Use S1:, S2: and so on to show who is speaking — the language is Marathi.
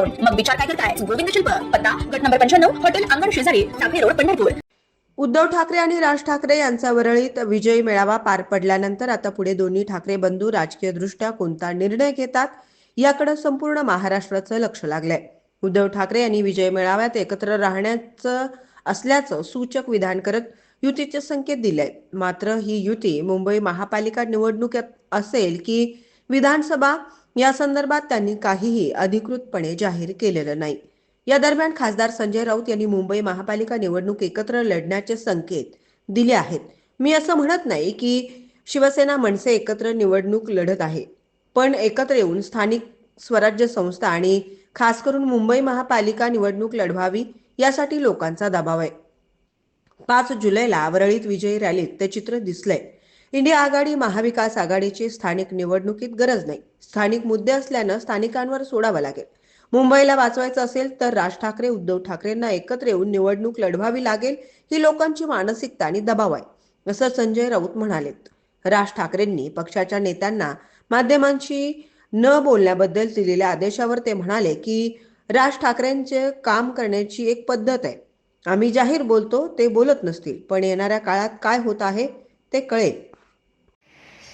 S1: मग विचार काय करताय? गोविंद शिल्प पत्ता गट नंबर पंच्याण्णव हॉटेल अंगण शेजारी टाकळी रोड पंढरपूर.
S2: उद्धव ठाकरे आणि राज ठाकरे यांचा वरळीत विजयी मेळावा पार पडल्यानंतर आता पुढे दोन्ही ठाकरे बंधू राजकीयदृष्ट्या कोणता निर्णय घेतात याकडे संपूर्ण महाराष्ट्राचं लक्ष लागलंय. उद्धव ठाकरे यांनी विजय मेळाव्यात एकत्र राहण्याचं असल्याचं सूचक विधान करत युतीचे संकेत दिले मात्र ही युती मुंबई महापालिका निवडणुकीत असेल की विधानसभा या संदर्भात त्यांनी काहीही अधिकृतपणे जाहीर केलेलं नाही. या दरम्यान खासदार संजय राऊत यांनी मुंबई महापालिका निवडणूक एकत्र लढण्याचे संकेत दिले आहेत. मी असं म्हणत नाही की शिवसेना मनसे एकत्र निवडणूक लढत आहे पण एकत्र येऊन स्थानिक स्वराज्य संस्था आणि खास करून मुंबई महापालिका निवडणूक लढवावी यासाठी लोकांचा दबाव आहे. पाच जुलैला वरळीत विजयी रॅलीत ते चित्र दिसलंय. इंडिया आघाडी महाविकास आघाडीची स्थानिक निवडणुकीत गरज नाही. स्थानिक मुद्दे असल्यानं स्थानिकांवर सोडावं लागेल. मुंबईला वाचवायचं असेल तर राज ठाकरे उद्धव ठाकरेंना एकत्र येऊन निवडणूक लढवावी लागेल ही लोकांची मानसिकता आणि दबाव आहे असं संजय राऊत म्हणालेत. राज ठाकरेंनी पक्षाच्या नेत्यांना माध्यमांशी न बोलण्याबद्दल दिलेल्या आदेशावर ते म्हणाले की राज ठाकरेंचे काम करण्याची एक पद्धत आहे. आम्ही जाहीर बोलतो ते बोलत नसतील पण येणाऱ्या काळात काय होत आहे ते कळेल.